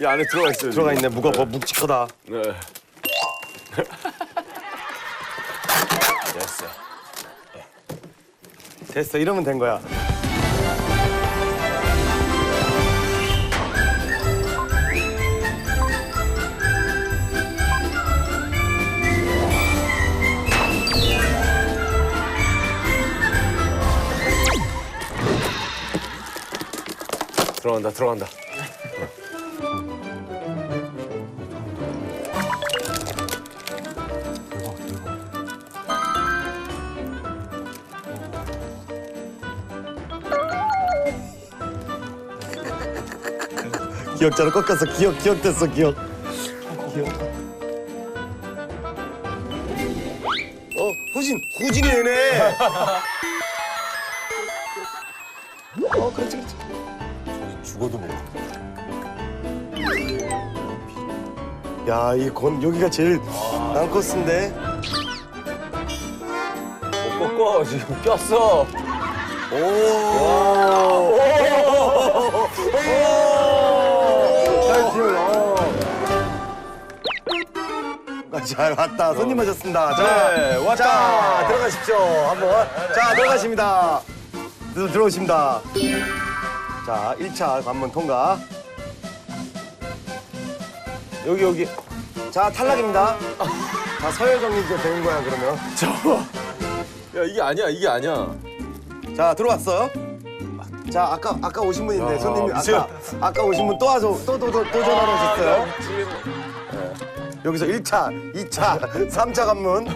이 안에 들어가 있어요. 들어가. 있네. 무거워. 묵직하다. 네. 됐어. 됐어. 이러면 된 거야. 들어간다, 들어간다. 기억자로 꺾였어. 기억, 기억됐어. 기억. 기억. 어, 후진. 후진이 얘네. 어, 그렇지, 그렇지. 죽어도 못. 야, 이 건 여기가 제일 난 코스인데. 못 꺾어, 지금 꼈어. 오. 오. 잘 왔다. 손님 오셨습니다. 자, 네, 왔다. 자, 들어가십시오. 한번. 자, 들어가십니다. 들, 들어오십니다. 자, 1차 관문 통과. 여기, 여기. 자, 탈락입니다. 자, 서열 정리 이제 되는 거야, 그러면. 야, 이게 아니야, 이게 아니야. 자 들어왔어요. 자 아까 아까 오신 분 있는데 야, 손님이 미세요. 아까 아까 오신 분 또 와서 또 또 또 또 전화로 오셨어요. 여기서 1차, 2차, 3차 관문.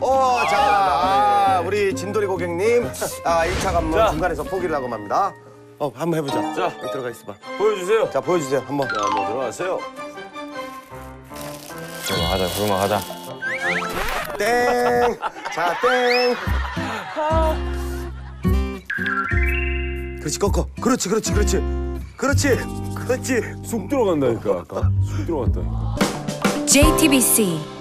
오, 자, 아, 우리 진돌이 고객님, 아, 1차 관문 자. 중간에서 포기를 하고 맙니다. 어, 한번 해보자. 자. 여기 들어가 있어봐. 보여주세요. 자, 보여주세요, 한번. 자, 한번 들어가세요. 조용하자 조용하자 땡! 자, 땡! 그렇지, 꺾어. 그렇지, 그렇지, 그렇지. 그렇지, 그렇지. 쑥 들어간다니까, 아까. 쑥 들어갔다니까. JTBC